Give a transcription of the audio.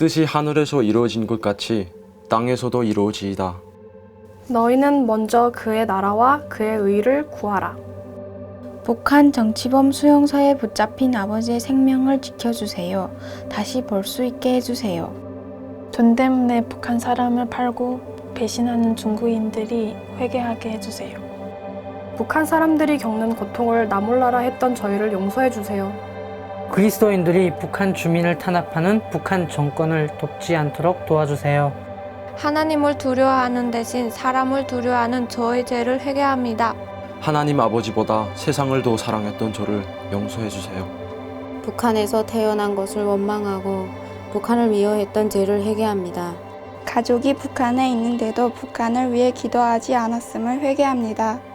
뜻이 하늘에서 이루어진 것 같이 땅에서도 이루어지이다. 너희는 먼저 그의 나라와 그의 의를 구하라. 북한 정치범 수용소에 붙잡힌 아버지의 생명을 지켜주세요. 다시 볼 수 있게 해주세요. 돈 때문에 북한 사람을 팔고 배신하는 중국인들이 회개하게 해주세요. 북한 사람들이 겪는 고통을 나 몰라라 했던 저희를 용서해 주세요. 그리스도인들이 북한 주민을 탄압하는 북한 정권을 돕지 않도록 도와주세요. 하나님을 두려워하는 대신 사람을 두려워하는 저의 죄를 회개합니다. 하나님 아버지보다 세상을 더 사랑했던 저를 용서해 주세요. 북한에서 태어난 것을 원망하고 북한을 미워했던 죄를 회개합니다. 가족이 북한에 있는데도 북한을 위해 기도하지 않았음을 회개합니다.